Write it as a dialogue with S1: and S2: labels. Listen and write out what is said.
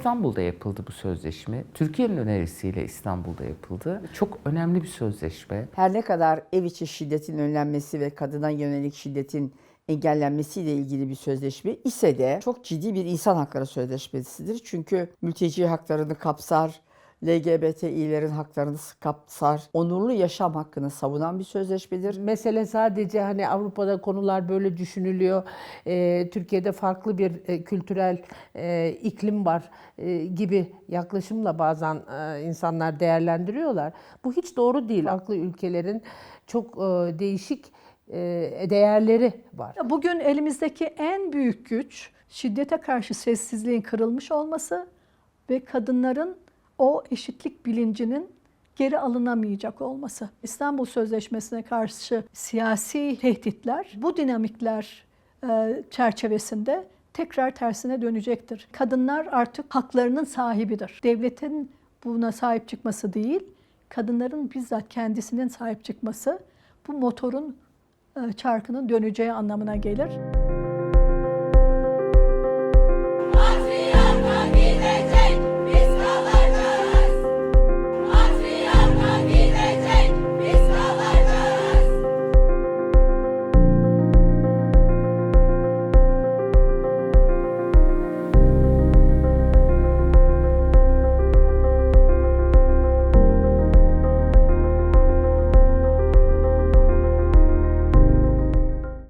S1: İstanbul'da yapıldı bu sözleşme. Türkiye'nin önerisiyle İstanbul'da yapıldı. Çok önemli bir sözleşme.
S2: Her ne kadar ev içi şiddetin önlenmesi ve kadına yönelik şiddetin engellenmesiyle ilgili bir sözleşme ise de çok ciddi bir insan hakları sözleşmesidir. Çünkü mülteci haklarını kapsar, LGBTİ'lerin haklarını kapsar, onurlu yaşam hakkını savunan bir sözleşmedir.
S3: Mesele sadece hani Avrupa'da konular böyle düşünülüyor. Ee, Türkiye'de farklı bir e, kültürel e, iklim var e, gibi yaklaşımla bazen e, insanlar değerlendiriyorlar. Bu hiç doğru değil. Farklı ülkelerin çok e, değişik e, değerleri var.
S4: Bugün elimizdeki en büyük güç şiddete karşı sessizliğin kırılmış olması ve kadınların o eşitlik bilincinin geri alınamayacak olması. İstanbul Sözleşmesi'ne karşı siyasi tehditler bu dinamikler e, çerçevesinde tekrar tersine dönecektir. Kadınlar artık haklarının sahibidir. Devletin buna sahip çıkması değil, kadınların bizzat kendisinin sahip çıkması bu motorun e, çarkının döneceği anlamına gelir.